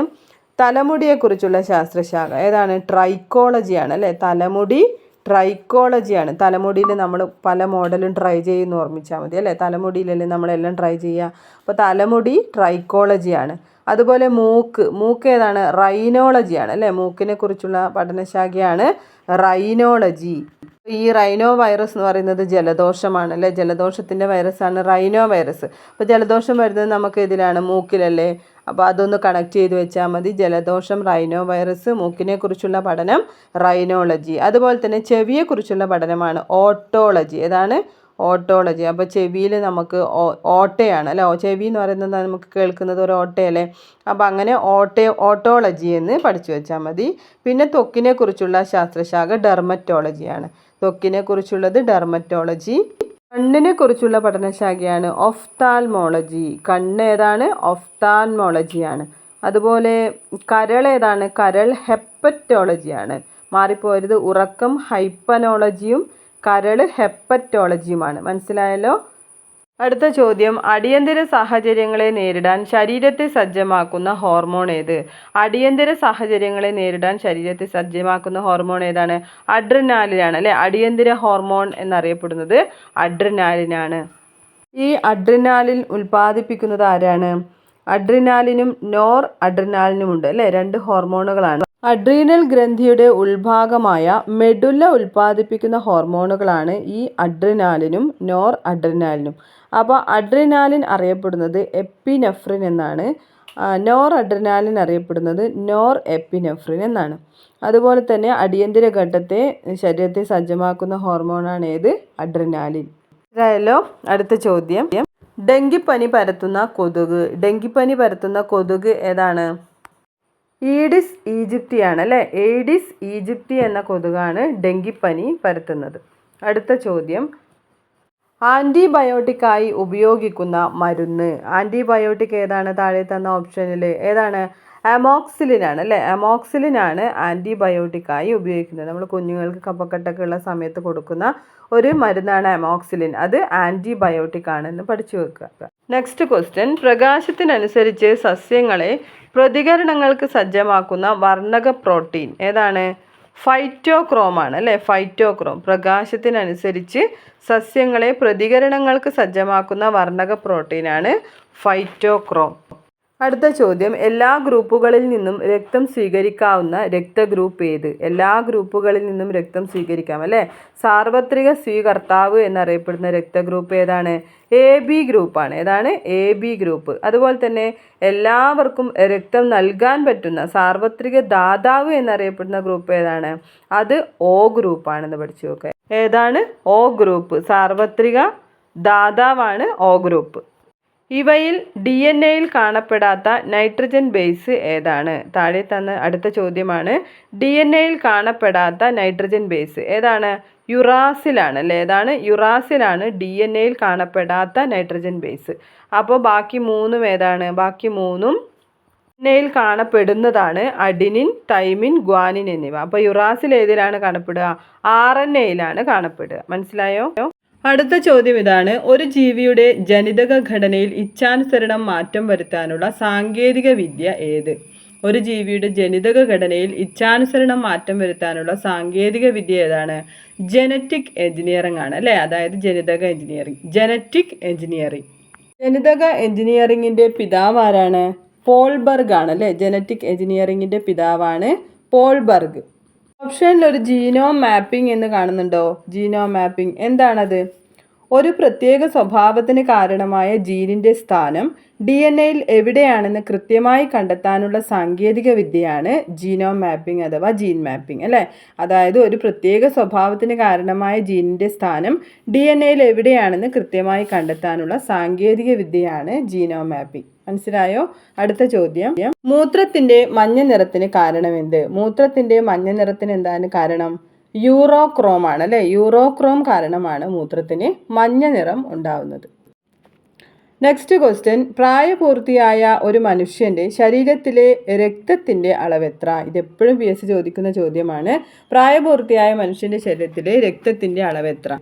തലമുടിയെക്കുറിച്ചുള്ള ശാസ്ത്രശാഖ ഏതാണ്? ട്രൈക്കോളജിയാണ് അല്ലേ? തലമുടി ട്രൈക്കോളജിയാണ് തലമുടിയിൽ നമ്മൾ പല മോഡലും ട്രൈ ചെയ്യുന്ന ഓർമ്മിച്ചാൽ മതി അല്ലേ? തലമുടിയിലല്ലേ നമ്മളെല്ലാം ട്രൈ ചെയ്യുക. അപ്പോൾ തലമുടി ട്രൈക്കോളജിയാണ് അതുപോലെ മൂക്ക് മൂക്ക് ഏതാണ്? റൈനോളജിയാണ് അല്ലേ? മൂക്കിനെ കുറിച്ചുള്ള പഠനശാഖയാണ് റൈനോളജി ഈ റൈനോ വൈറസ് എന്ന് പറയുന്നത് ജലദോഷമാണ് അല്ലേ? ജലദോഷത്തിന്റെ വൈറസാണ് റൈനോ വൈറസ് അപ്പോൾ ജലദോഷം വരുന്നത് നമുക്ക് ഇതിലാണ് മൂക്കിലല്ലേ? അപ്പോൾ അതൊന്ന് കണക്ട് ചെയ്ത് വെച്ചാൽ മതി. ജലദോഷം റൈനോ വൈറസ് മൂക്കിനെ കുറിച്ചുള്ള പഠനം റൈനോളജി അതുപോലെ തന്നെ ചെവിയെക്കുറിച്ചുള്ള പഠനമാണ് ഓട്ടോളജി ഏതാണ്? ഓട്ടോളജി. അപ്പോൾ ചെവിയിൽ നമുക്ക് ഓട്ടയാണ്. അല്ലേ? ചെവി എന്ന് പറയുന്നത് നമുക്ക് കേൾക്കുന്നത് ഒരു ഓട്ടയല്ലേ? അപ്പോൾ അങ്ങനെ ഓട്ടേ ഓട്ടോളജി എന്ന് പഠിച്ചു വെച്ചാൽ മതി. പിന്നെ ത്വക്കിനെ കുറിച്ചുള്ള ശാസ്ത്രശാഖ ഡെർമറ്റോളജിയാണ് ത്വക്കിനെ കുറിച്ചുള്ളത് ഡെർമറ്റോളജി. കണ്ണിനെ കുറിച്ചുള്ള പഠനശാഖയാണ് ഒഫ്താൽമോളജി. കണ്ണ് ഏതാണ്? ഒഫ്താൽമോളജിയാണ് അതുപോലെ കരൾ ഏതാണ്? കരൾ ഹെപ്പറ്റോളജിയാണ് മാറിപ്പോയത് ഉറക്കം ഹൈപ്പനോളജിയും കരൾ ഹെപ്പറ്റോളജിയുമാണ്. മനസ്സിലായല്ലോ? അടുത്ത ചോദ്യം. അടിയന്തര സാഹചര്യങ്ങളെ നേരിടാൻ ശരീരത്തെ സജ്ജമാക്കുന്ന ഹോർമോൺ ഏത്? അടിയന്തര സാഹചര്യങ്ങളെ നേരിടാൻ ശരീരത്തെ സജ്ജമാക്കുന്ന ഹോർമോൺ ഏതാണ്? അഡ്രിനാലിനാണ് അല്ലെ? അടിയന്തര ഹോർമോൺ എന്നറിയപ്പെടുന്നത് അഡ്രിനാലിനാണ്. ഈ അഡ്രിനാലിൻ ഉൽപ്പാദിപ്പിക്കുന്നത് ആരാണ്? അഡ്രിനാലിനും നോർ അഡ്രിനാലിനും ഉണ്ട് അല്ലേ? രണ്ട് ഹോർമോണുകളാണ്. അഡ്രീനൽ ഗ്രന്ഥിയുടെ ഉൾഭാഗമായ മെഡുല്ല ഉൽപ്പാദിപ്പിക്കുന്ന ഹോർമോണുകളാണ് ഈ അഡ്രിനാലിനും നോർ അഡ്രിനാലിനും. അപ്പോൾ അഡ്രിനാലിൻ അറിയപ്പെടുന്നത് എപ്പിനെഫ്രിൻ എന്നാണ്. നോർ അഡ്രിനാലിൻ അറിയപ്പെടുന്നത് നോർ എപ്പിനെഫ്രിൻ എന്നാണ്. അതുപോലെ തന്നെ അടിയന്തര ഘട്ടത്തെ ശരീരത്തെ സജ്ജമാക്കുന്ന ഹോർമോണാണ് ഏത്? അഡ്രിനാലിൻ. ഇതായല്ലോ അടുത്ത ചോദ്യം. ഡെങ്കിപ്പനി പരത്തുന്ന കൊതുക്. ഡെങ്കിപ്പനി പരത്തുന്ന കൊതുക് ഏതാണ്? ഈഡിസ് ഈജിപ്തിയാണ് അല്ലേ ഏഡിസ് ഈജിപ്തി എന്ന കൊതുകാണ് ഡെങ്കിപ്പനി പരത്തുന്നത്. അടുത്ത ചോദ്യം. ആന്റിബയോട്ടിക്കായി ഉപയോഗിക്കുന്ന മരുന്ന്. ആന്റിബയോട്ടിക് ഏതാണ്? താഴെ തന്ന ഓപ്ഷനിൽ ഏതാണ്? അമോക്സിലിൻ ആണ് അല്ലേ? അമോക്സിലിൻ ആണ് ആന്റിബയോട്ടിക്കായി ഉപയോഗിക്കുന്നത്. നമ്മൾ കുഞ്ഞുങ്ങൾക്ക് കപ്പക്കെട്ടൊക്കെ ഉള്ള സമയത്ത് കൊടുക്കുന്ന ഒരു മരുന്നാണ് അമോക്സിലിൻ അത് ആന്റിബയോട്ടിക് ആണെന്ന് പഠിച്ചു വെക്കുക. നെക്സ്റ്റ് ക്വസ്റ്റ്യൻ പ്രകാശത്തിനനുസരിച്ച് സസ്യങ്ങളെ പ്രതികരണങ്ങൾക്ക് സജ്ജമാക്കുന്ന വർണക പ്രോട്ടീൻ ഏതാണ്? ഫൈറ്റോക്രോം ആണ് അല്ലേ? ഫൈറ്റോക്രോം പ്രകാശത്തിനനുസരിച്ച് സസ്യങ്ങളെ പ്രതികരണങ്ങൾക്ക് സജ്ജമാക്കുന്ന വർണക പ്രോട്ടീനാണ് ഫൈറ്റോക്രോം അടുത്ത ചോദ്യം. എല്ലാ ഗ്രൂപ്പുകളിൽ നിന്നും രക്തം സ്വീകരിക്കാവുന്ന രക്തഗ്രൂപ്പ് ഏത്? എല്ലാ ഗ്രൂപ്പുകളിൽ നിന്നും രക്തം സ്വീകരിക്കാം അല്ലേ? സാർവത്രിക സ്വീകർത്താവ് എന്നറിയപ്പെടുന്ന രക്തഗ്രൂപ്പ് ഏതാണ്? എ ബി ഗ്രൂപ്പാണ്. ഏതാണ്? A B group. അതുപോലെ തന്നെ എല്ലാവർക്കും രക്തം നൽകാൻ പറ്റുന്ന സാർവത്രിക ദാതാവ് എന്നറിയപ്പെടുന്ന ഗ്രൂപ്പ് ഏതാണ്? അത് ഒ ഗ്രൂപ്പാണെന്ന് പഠിച്ചു നോക്കുക ഏതാണ്? O group. സാർവത്രിക ദാതാവാണ് ഓ ഗ്രൂപ്പ്. ഇവയിൽ ഡി എൻ എയിൽ കാണപ്പെടാത്ത നൈട്രജൻ ബേസ് ഏതാണ്? താഴെ തന്ന അടുത്ത ചോദ്യമാണ്. ഡി എൻ എയിൽ കാണപ്പെടാത്ത നൈട്രജൻ ബേസ് ഏതാണ്? യുറാസിലാണ് അല്ലേ? ഏതാണ്? യുറാസിലാണ് ഡി എൻ എയിൽ കാണപ്പെടാത്ത നൈട്രജൻ ബേസ്. അപ്പോൾ ബാക്കി മൂന്നും ഏതാണ്? ബാക്കി മൂന്നും നെയിൽ കാണപ്പെടുന്നതാണ് അഡിനിൻ തൈമിൻ ഗ്വാനിൻ എന്നിവ. അപ്പോൾ യുറാസിൽ ഏതിലാണ് കാണപ്പെടുക? R N എയിലാണ് കാണപ്പെടുക. മനസ്സിലായോ? അടുത്ത ചോദ്യം ഇതാണ്. ഒരു ജീവിയുടെ ജനിതക ഘടനയിൽ ഇച്ഛാനുസരണം മാറ്റം വരുത്താനുള്ള സാങ്കേതിക വിദ്യ ഏത്? ഒരു ജീവിയുടെ ജനിതക ഘടനയിൽ ഇച്ഛാനുസരണം മാറ്റം വരുത്താനുള്ള സാങ്കേതിക വിദ്യ ഏതാണ്? ജനറ്റിക് എഞ്ചിനീയറിംഗ് ആണ് അല്ലേ? അതായത് ജനിതക എഞ്ചിനീയറിംഗ് ജനറ്റിക് എഞ്ചിനീയറിംഗ് ജനിതക എഞ്ചിനീയറിംഗിന്റെ പിതാവ് ആരാണ്? പോൾബർഗ് ആണ് അല്ലേ? ജനറ്റിക് എഞ്ചിനീയറിംഗിന്റെ പിതാവാണ് പോൾബർഗ്. ഓപ്ഷനിൽ ഒരു ജീനോം മാപ്പിംഗ് എന്ന് കാണുന്നുണ്ടോ? ജീനോം മാപ്പിംഗ് എന്താണത്? ഒരു പ്രത്യേക സ്വഭാവത്തിന് കാരണമായ ജീനിന്റെ സ്ഥാനം ഡി എൻ എയിൽ എവിടെയാണെന്ന് കൃത്യമായി കണ്ടെത്താനുള്ള സാങ്കേതിക വിദ്യയാണ് ജീനോം മാപ്പിംഗ് അഥവാ ജീൻ മാപ്പിംഗ് അല്ലേ? അതായത് ഒരു പ്രത്യേക സ്വഭാവത്തിന് കാരണമായ ജീനിന്റെ സ്ഥാനം ഡി എൻ എയിൽ എവിടെയാണെന്ന് കൃത്യമായി കണ്ടെത്താനുള്ള സാങ്കേതിക വിദ്യയാണ് ജീനോം മാപ്പിംഗ്. മനസ്സിലായോ? അടുത്ത ചോദ്യം. മൂത്രത്തിന്റെ മഞ്ഞ നിറത്തിന് കാരണമെന്ത്? മൂത്രത്തിന്റെ മഞ്ഞ നിറത്തിന് എന്താണ് കാരണം? യൂറോക്രോം ആണ് അല്ലേ? യൂറോക്രോം കാരണമാണ് മൂത്രത്തിന് മഞ്ഞ നിറം ഉണ്ടാവുന്നത്. നെക്സ്റ്റ് ക്വസ്റ്റ്യൻ പ്രായപൂർത്തിയായ ഒരു മനുഷ്യന്റെ ശരീരത്തിലെ രക്തത്തിന്റെ എത്ര? ഇതെപ്പോഴും പി എസ് ചോദിക്കുന്ന ചോദ്യമാണ്. പ്രായപൂർത്തിയായ മനുഷ്യന്റെ ശരീരത്തിലെ രക്തത്തിന്റെ എത്ര?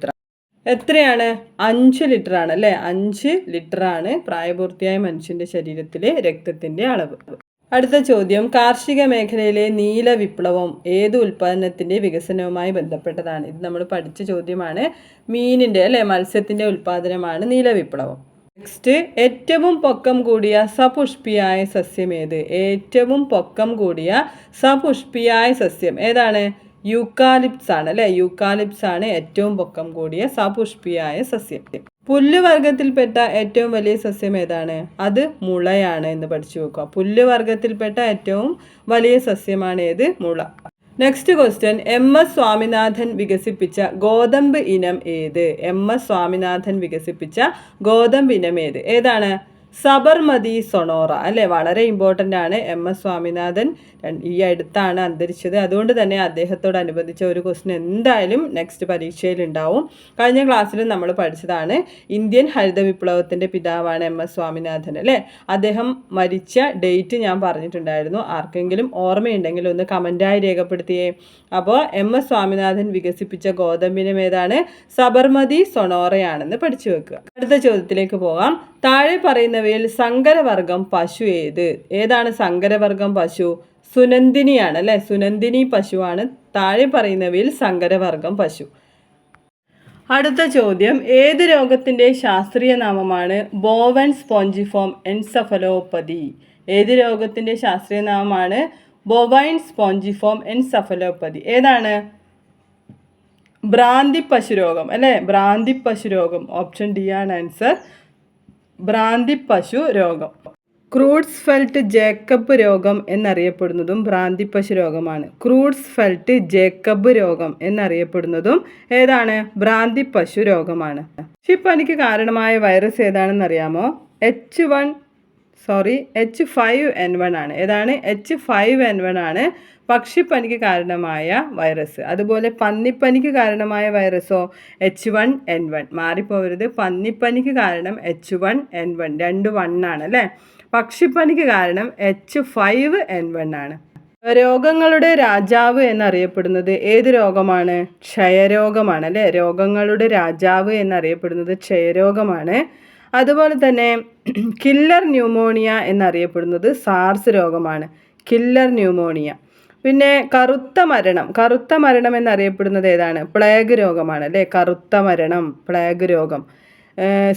എത്രയാണ്? അഞ്ച് ലിറ്റർ ആണ് അല്ലേ? അഞ്ച് ലിറ്റർ ആണ് പ്രായപൂർത്തിയായ മനുഷ്യന്റെ ശരീരത്തിലെ രക്തത്തിന്റെ അളവ്. അടുത്ത ചോദ്യം. കാർഷിക മേഖലയിലെ നീല വിപ്ലവം ഏത് ഉൽപ്പാദനത്തിന്റെ വികസനവുമായി ബന്ധപ്പെട്ടതാണ്? ഇത് നമ്മൾ പഠിച്ച ചോദ്യമാണ്. മീനിന്റെ അല്ലെ മത്സ്യത്തിന്റെ ഉൽപ്പാദനമാണ് നീല വിപ്ലവം. നെക്സ്റ്റ് ഏറ്റവും പൊക്കം കൂടിയ സപുഷ്പിയായ സസ്യം ഏത്? ഏറ്റവും പൊക്കം കൂടിയ സപുഷ്പിയായ സസ്യം ഏതാണ്? യൂക്കാലിപ്സ് ആണ് അല്ലേ യൂക്കാലിപ്സ് ആണ് ഏറ്റവും പൊക്കം കൂടിയ സപുഷ്പിയായ സസ്യം. പുല്ലുവർഗത്തിൽപ്പെട്ട ഏറ്റവും വലിയ സസ്യം ഏതാണ്? അത് മുളയാണ് എന്ന് പഠിച്ചു വെക്കുക. പുല്ലുവർഗത്തിൽപ്പെട്ട ഏറ്റവും വലിയ സസ്യമാണ് ഏത്? മുള. Next question M S Swaminathan വികസിപ്പിച്ച ഗോതമ്പ് ഇനം ഏത്? എം എസ് സ്വാമിനാഥൻ വികസിപ്പിച്ച ഗോതമ്പ് ഇനം ഏത്? ഏതാണ്? സബർമതി സൊണോറ അല്ലേ? വളരെ ഇമ്പോർട്ടന്റ് ആണ് എം എസ് സ്വാമിനാഥൻ. ഈ അടുത്താണ് അന്തരിച്ചത്. അതുകൊണ്ട് തന്നെ അദ്ദേഹത്തോടനുബന്ധിച്ച ഒരു ക്വസ്റ്റ്യൻ എന്തായാലും നെക്സ്റ്റ് പരീക്ഷയിൽ ഉണ്ടാവും. കഴിഞ്ഞ ക്ലാസ്സിൽ നമ്മൾ പഠിച്ചതാണ്. ഇന്ത്യൻ ഹരിത വിപ്ലവത്തിന്റെ പിതാവാണ് എം എസ് സ്വാമിനാഥൻ അല്ലേ? അദ്ദേഹം മരിച്ച ഡേറ്റ് ഞാൻ പറഞ്ഞിട്ടുണ്ടായിരുന്നു. ആർക്കെങ്കിലും ഓർമ്മയുണ്ടെങ്കിൽ ഒന്ന് കമന്റായി രേഖപ്പെടുത്തിയേ. അപ്പോൾ എം എസ് സ്വാമിനാഥൻ വികസിപ്പിച്ച ഗോതമ്പിനം ഏതാണ്? സബർമതി സൊണോറയാണെന്ന് പഠിച്ചു വെക്കുക. അടുത്ത ചോദ്യത്തിലേക്ക് പോകാം. താഴെ പറയുന്നവയിൽ സങ്കരവർഗം പശു ഏത്? ഏതാണ് സങ്കരവർഗം പശു? സുനന്ദിനിയാണ് അല്ലേ? സുനന്ദിനി പശുവാണ്. താഴെ പറയുന്നവയിൽ സങ്കരവർഗം പശു. അടുത്ത ചോദ്യം ഏത് രോഗത്തിന്റെ ശാസ്ത്രീയ നാമമാണ് ബോവൻ സ്പോഞ്ചിഫോം എൻസഫലോപ്പതി? ഏത് രോഗത്തിന്റെ ശാസ്ത്രീയ നാമമാണ് ബൊവൈൻ സ്പോഞ്ചിഫോം എൻസഫലോപ്പതി? ഏതാണ്? ഭ്രാന്തി പശുരോഗം അല്ലേ? ഭ്രാന്തി പശുരോഗം ഓപ്ഷൻ ഡി ആണ് ആൻസർ. ഭ്രാന്തി പശു രോഗം. ക്രൂഡ്സ് ഫെൽറ്റ് ജേക്കബ് രോഗം എന്നറിയപ്പെടുന്നതും ഭ്രാന്തി പശു രോഗമാണ്. ക്രൂഡ്സ് ഫെൽറ്റ് ജേക്കബ് രോഗം എന്നറിയപ്പെടുന്നതും ഏതാണ്? ഭ്രാന്തി പശു രോഗമാണ് ഷിപ്പനിക്ക് കാരണമായ വൈറസ് ഏതാണെന്ന് അറിയാമോ H one sorry H five N one ആണ്. ഏതാണ്? എച്ച് ഫൈവ് എൻ വൺ ആണ് പക്ഷിപ്പനിക്ക് കാരണമായ വൈറസ് അതുപോലെ പന്നിപ്പനിക്ക് കാരണമായ വൈറസോ എച്ച് വൺ എൻ വൺ മാറിപ്പോവരുത്. പന്നിപ്പനിക്ക് കാരണം എച്ച് വൺ എൻ വൺ രണ്ട് വൺ ആണ് അല്ലേ? പക്ഷിപ്പനിക്ക് കാരണം എച്ച് ഫൈവ് എൻ വൺ ആണ്. രോഗങ്ങളുടെ രാജാവ് എന്നറിയപ്പെടുന്നത് ഏത് രോഗമാണ്? ക്ഷയരോഗമാണ് അല്ലേ? രോഗങ്ങളുടെ രാജാവ് എന്നറിയപ്പെടുന്നത് ക്ഷയരോഗമാണ്. അതുപോലെ തന്നെ കില്ലർ ന്യൂമോണിയ എന്നറിയപ്പെടുന്നത് സാർസ് രോഗമാണ്. കില്ലർ ന്യൂമോണിയ പിന്നെ കറുത്ത മരണം. കറുത്ത മരണം എന്നറിയപ്പെടുന്നത് ഏതാണ്? പ്ലേഗ് രോഗമാണ് അല്ലേ? കറുത്ത മരണം പ്ലേഗ് രോഗം.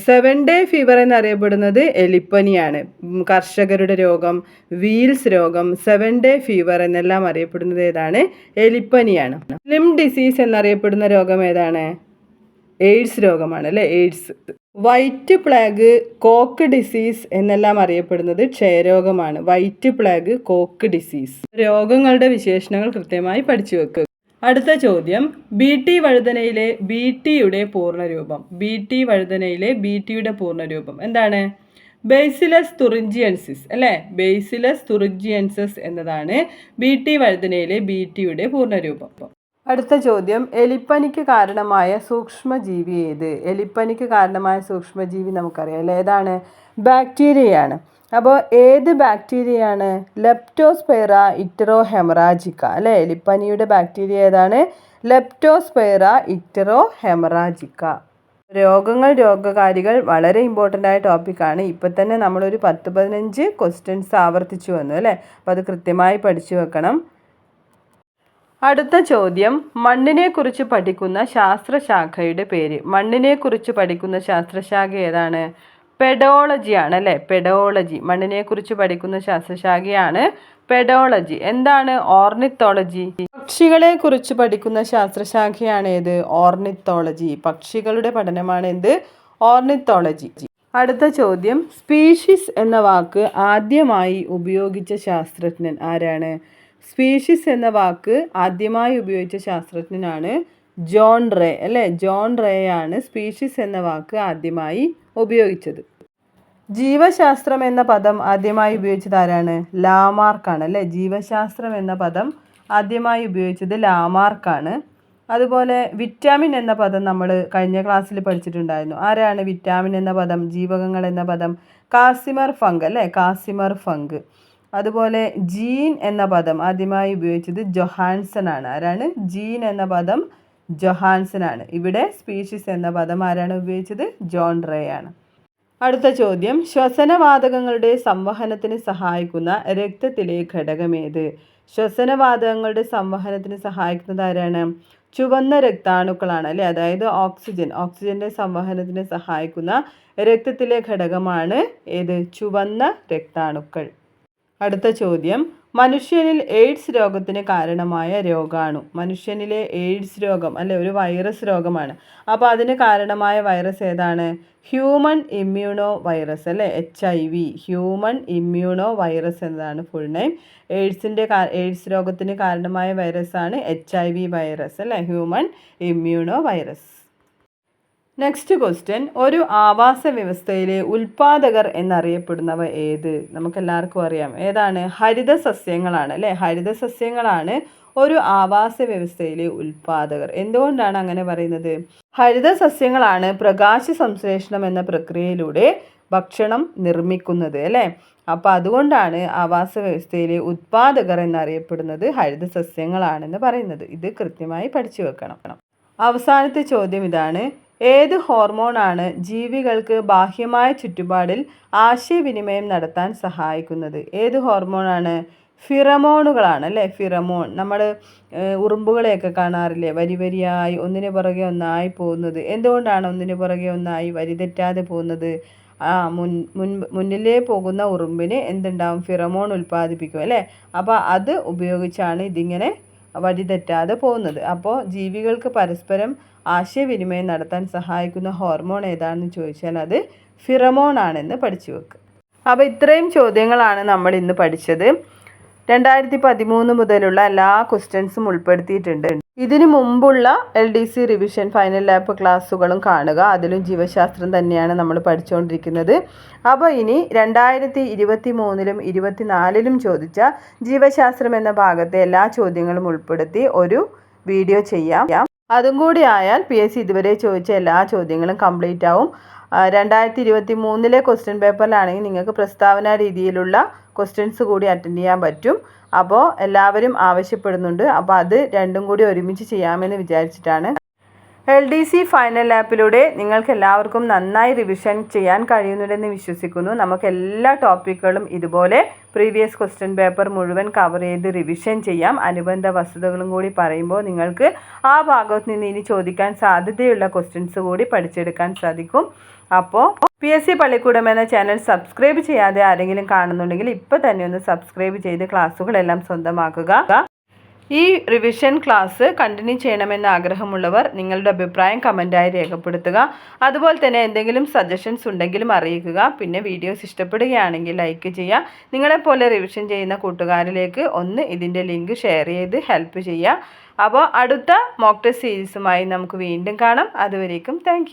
സെവൻ ഡേ ഫീവർ എന്നറിയപ്പെടുന്നത് എലിപ്പനിയാണ്. കർഷകരുടെ രോഗം വീൽസ് രോഗം സെവൻ ഡേ ഫീവർ എന്നെല്ലാം അറിയപ്പെടുന്നത് ഏതാണ്? എലിപ്പനിയാണ്. ലിം ഡിസീസ് എന്നറിയപ്പെടുന്ന രോഗം ഏതാണ്? എയ്ഡ്സ് രോഗമാണ് അല്ലേ? AIDS. White plague Koch disease എന്നെല്ലാം അറിയപ്പെടുന്നത് ക്ഷയരോഗമാണ്. White plague Koch disease. രോഗങ്ങളുടെ വിശേഷണങ്ങൾ കൃത്യമായി പഠിച്ചു വെക്കുക. അടുത്ത ചോദ്യം. ബി ടി വഴുതനയിലെ ബി ടിയുടെ പൂർണരൂപം. ബി ടി വഴുതനയിലെ ബി ടിയുടെ പൂർണരൂപം എന്താണ്? ബേസിലസ് തുറിഞ്ചിയൻസിസ് അല്ലേ? ബേസിലസ് തുറിഞ്ചിയൻസസ് എന്നതാണ് ബി ടി വഴുതനയിലെ ബി ടിയുടെ പൂർണരൂപം. അടുത്ത ചോദ്യം. എലിപ്പനിക്ക് കാരണമായ സൂക്ഷ്മജീവി ഏത്? എലിപ്പനിക്ക് കാരണമായ സൂക്ഷ്മജീവി നമുക്കറിയാം അല്ലേ? ഏതാണ് ബാക്ടീരിയയാണ്. അപ്പോൾ ഏത് ബാക്ടീരിയയാണ്? ലെപ്റ്റോസ്പെയറ ഇറ്ററോ ഹെമറാജിക്ക അല്ലേ? എലിപ്പനിയുടെ ബാക്ടീരിയ ഏതാണ്? ലെപ്റ്റോസ്പെയറ ഇറ്ററോ ഹെമറാജിക്ക രോഗങ്ങൾ രോഗകാരികൾ വളരെ ഇമ്പോർട്ടന്റ് ആയ ടോപ്പിക്കാണ് ഇപ്പം തന്നെ നമ്മളൊരു പത്ത് പതിനഞ്ച് ക്വസ്റ്റ്യൻസ് ആവർത്തിച്ചു വന്നു അല്ലേ? അപ്പോൾ അത് കൃത്യമായി പഠിച്ചു വെക്കണം. അടുത്ത ചോദ്യം. മണ്ണിനെക്കുറിച്ച് പഠിക്കുന്ന ശാസ്ത്രശാഖയുടെ പേര്. മണ്ണിനെക്കുറിച്ച് പഠിക്കുന്ന ശാസ്ത്രശാഖ ഏതാണ്? പെഡോളജിയാണ് അല്ലേ? പെഡോളജി. മണ്ണിനെക്കുറിച്ച് പഠിക്കുന്ന ശാസ്ത്രശാഖയാണ് പെഡോളജി. എന്താണ് ഓർണിത്തോളജി? പക്ഷികളെ കുറിച്ച് പഠിക്കുന്ന ശാസ്ത്രശാഖയാണ് ഏത്? ഓർണിത്തോളജി. പക്ഷികളുടെ പഠനമാണ് എന്ത്? ഓർണിത്തോളജി. അടുത്ത ചോദ്യം. സ്പീഷീസ് എന്ന വാക്ക് ആദ്യമായി ഉപയോഗിച്ച ശാസ്ത്രജ്ഞൻ ആരാണ്? സ്പീഷീസ് എന്ന വാക്ക് ആദ്യമായി ഉപയോഗിച്ച ശാസ്ത്രജ്ഞനാണ് ജോൺ റേ അല്ലേ? ജോൺ റേ ആണ് സ്പീഷീസ് എന്ന വാക്ക് ആദ്യമായി ഉപയോഗിച്ചത്. ജീവശാസ്ത്രം എന്ന പദം ആദ്യമായി ഉപയോഗിച്ചത് ആരാണ്? ലാമാർക്കാണ് അല്ലേ? ജീവശാസ്ത്രം എന്ന പദം ആദ്യമായി ഉപയോഗിച്ചത് ലാമാർക്കാണ്. അതുപോലെ വിറ്റാമിൻ എന്ന പദം നമ്മൾ കഴിഞ്ഞ ക്ലാസ്സിൽ പഠിച്ചിട്ടുണ്ടായിരുന്നു. ആരാണ് വിറ്റാമിൻ എന്ന പദം? ജീവകങ്ങൾ എന്ന പദം. കാസിമർ ഫങ്ക് അല്ലേ? കാസിമർ ഫങ്ക് അതുപോലെ ജീൻ എന്ന പദം ആദ്യമായി ഉപയോഗിച്ചത് ജൊഹാൻസൺ ആണ്. ആരാണ്? ജീൻ എന്ന പദം ജൊഹാൻസൺ ആണ്. ഇവിടെ സ്പീഷീസ് എന്ന പദം ആരാണ് ഉപയോഗിച്ചത്? ജോൺ റേ ആണ്. അടുത്ത ചോദ്യം. ശ്വസനവാതകങ്ങളുടെ സംവഹനത്തിന് സഹായിക്കുന്ന രക്തത്തിലെ ഘടകമേത് ശ്വസനവാതകങ്ങളുടെ സംവഹനത്തിന് സഹായിക്കുന്നത് ആരാണ്? ചുവന്ന രക്താണുക്കളാണ് അല്ലേ? അതായത് ഓക്സിജൻ. ഓക്സിജന്റെ സംവഹനത്തിന് സഹായിക്കുന്ന രക്തത്തിലെ ഘടകമാണ് ഏത്? ചുവന്ന രക്താണുക്കൾ. അടുത്ത ചോദ്യം. മനുഷ്യനിൽ എയ്ഡ്സ് രോഗത്തിന് കാരണമായ രോഗാണു. മനുഷ്യനിലെ എയ്ഡ്സ് രോഗം അല്ലെ ഒരു വൈറസ് രോഗമാണ്. അപ്പോൾ അതിന് കാരണമായ വൈറസ് ഏതാണ്? ഹ്യൂമൻ ഇമ്മ്യൂണോ വൈറസ് അല്ലേ H I V human immuno virus എന്നതാണ് ഫുൾ നെയിം എയ്ഡ്സിന്റെ എയ്ഡ്സ് രോഗത്തിന് കാരണമായ വൈറസാണ് എച്ച് ഐ വി വൈറസ് അല്ലേ human immuno virus next question ഒരു ആവാസ വ്യവസ്ഥയിലെ ഉൽപാദകർ എന്നറിയപ്പെടുന്നവ ഏത്? നമുക്കെല്ലാവർക്കും അറിയാം. ഏതാണ്? ഹരിത സസ്യങ്ങളാണ് അല്ലേ? ഹരിത സസ്യങ്ങളാണ് ഒരു ആവാസ വ്യവസ്ഥയിലെ ഉൽപാദകർ. എന്തുകൊണ്ടാണ് അങ്ങനെ പറയുന്നത്? ഹരിത സസ്യങ്ങളാണ് പ്രകാശ സംശ്ലേഷണം എന്ന പ്രക്രിയയിലൂടെ ഭക്ഷണം നിർമ്മിക്കുന്നത് അല്ലേ? അപ്പോൾ അതുകൊണ്ടാണ് ആവാസ വ്യവസ്ഥയിലെ ഉത്പാദകർ എന്നറിയപ്പെടുന്നത് ഹരിത സസ്യങ്ങളാണെന്ന് പറയുന്നത്. ഇത് കൃത്യമായി പഠിച്ചു വെക്കണം. അവസാനത്തെ ചോദ്യം ഇതാണ്. ഏത് ഹോർമോണാണ് ജീവികൾക്ക് ബാഹ്യമായ ചുറ്റുപാടിൽ ആശയവിനിമയം നടത്താൻ സഹായിക്കുന്നത്? ഏത് ഹോർമോണാണ്? ഫിറമോണുകളാണ് അല്ലേ? ഫിറമോൺ. നമ്മൾ ഉറുമ്പുകളെയൊക്കെ കാണാറില്ലേ? വരി വരിയായി ഒന്നിനു പുറകെ ഒന്നായി പോകുന്നത്. എന്തുകൊണ്ടാണ് ഒന്നിനു പുറകെ ഒന്നായി വരി തെറ്റാതെ പോകുന്നത്? ആ മുൻ മുൻ മുന്നിലേ പോകുന്ന ഉറുമ്പിന് എന്തുണ്ടാവും? ഫിറമോൺ ഉൽപ്പാദിപ്പിക്കും അല്ലേ? അപ്പോൾ അത് ഉപയോഗിച്ചാണ് ഇതിങ്ങനെ വഴിതെറ്റാതെ പോകുന്നത്. അപ്പോൾ ജീവികൾക്ക് പരസ്പരം ആശയവിനിമയം നടത്താൻ സഹായിക്കുന്ന ഹോർമോൺ ഏതാണെന്ന് ചോദിച്ചാൽ അത് ഫിറമോൺ ആണെന്ന് പഠിച്ചു വെക്കുക അപ്പോൾ ഇത്രയും ചോദ്യങ്ങളാണ് നമ്മൾ ഇന്ന് പഠിച്ചത്. രണ്ടായിരത്തി പതിമൂന്ന് മുതലുള്ള എല്ലാ ക്വസ്റ്റ്യൻസും ഉൾപ്പെടുത്തിയിട്ടുണ്ട്. ഇതിനു മുമ്പുള്ള L D C revision final lap ക്ലാസ്സുകളും കാണുക. അതിലും ജീവശാസ്ത്രം തന്നെയാണ് നമ്മൾ പഠിച്ചുകൊണ്ടിരിക്കുന്നത് അപ്പോൾ ഇനി രണ്ടായിരത്തി ഇരുപത്തി മൂന്നിലും ഇരുപത്തിനാലിലും ചോദിച്ച ജീവശാസ്ത്രം എന്ന ഭാഗത്തെ എല്ലാ ചോദ്യങ്ങളും ഉൾപ്പെടുത്തി ഒരു വീഡിയോ ചെയ്യാം. അതും കൂടി ആയാൽ പി എസ് സി ഇതുവരെ ചോദിച്ച എല്ലാ ചോദ്യങ്ങളും കംപ്ലീറ്റ് ആവും. രണ്ടായിരത്തി ഇരുപത്തി മൂന്നിലെ ക്വസ്റ്റ്യൻ പേപ്പറിലാണെങ്കിൽ നിങ്ങൾക്ക് പ്രസ്താവന രീതിയിലുള്ള ക്വസ്റ്റ്യൻസ് കൂടി അറ്റൻഡ് ചെയ്യാൻ പറ്റും. അപ്പോൾ എല്ലാവരും ആവശ്യപ്പെടുന്നുണ്ട്. അപ്പോൾ അത് രണ്ടും കൂടി ഒരുമിച്ച് ചെയ്യാമെന്ന് വിചാരിച്ചിട്ടാണ്. എൽ ഡി സി ഫൈനൽ ആപ്പിലൂടെ നിങ്ങൾക്ക് എല്ലാവർക്കും നന്നായി റിവിഷൻ ചെയ്യാൻ കഴിയുന്നുണ്ടെന്ന് വിശ്വസിക്കുന്നു. നമുക്ക് എല്ലാ ടോപ്പിക്കുകളും ഇതുപോലെ പ്രീവിയസ് ക്വസ്റ്റ്യൻ പേപ്പർ മുഴുവൻ കവർ ചെയ്ത് റിവിഷൻ ചെയ്യാം. അനുബന്ധ വസ്തുതകളും കൂടി പറയുമ്പോൾ നിങ്ങൾക്ക് ആ ഭാഗത്ത് നിന്ന് ഇനി ചോദിക്കാൻ സാധ്യതയുള്ള ക്വസ്റ്റ്യൻസ് കൂടി പഠിച്ചെടുക്കാൻ സാധിക്കും. അപ്പോൾ പി എസ് സി പള്ളിക്കൂടം എന്ന ചാനൽ സബ്സ്ക്രൈബ് ചെയ്യാതെ ആരെങ്കിലും കാണുന്നുണ്ടെങ്കിൽ ഇപ്പോൾ തന്നെ ഒന്ന് സബ്സ്ക്രൈബ് ചെയ്ത് ക്ലാസ്സുകളെല്ലാം സ്വന്തമാക്കുക. ഈ റിവിഷൻ ക്ലാസ് കണ്ടിന്യൂ ചെയ്യണമെന്ന് ആഗ്രഹമുള്ളവർ നിങ്ങളുടെ അഭിപ്രായം കമന്റായി രേഖപ്പെടുത്തുക. അതുപോലെ തന്നെ എന്തെങ്കിലും സജഷൻസ് ഉണ്ടെങ്കിലും അറിയിക്കുക. പിന്നെ വീഡിയോസ് ഇഷ്ടപ്പെടുകയാണെങ്കിൽ ലൈക്ക് ചെയ്യുക. നിങ്ങളെപ്പോലെ റിവിഷൻ ചെയ്യുന്ന കൂട്ടുകാരിലേക്ക് ഒന്ന് ഇതിന്റെ ലിങ്ക് ഷെയർ ചെയ്ത് ഹെൽപ്പ് ചെയ്യുക. അപ്പോൾ അടുത്ത മോക്ക് ടെസ്റ്റ് സീരീസുമായി നമുക്ക് വീണ്ടും കാണാം. അതുവരേക്കും താങ്ക്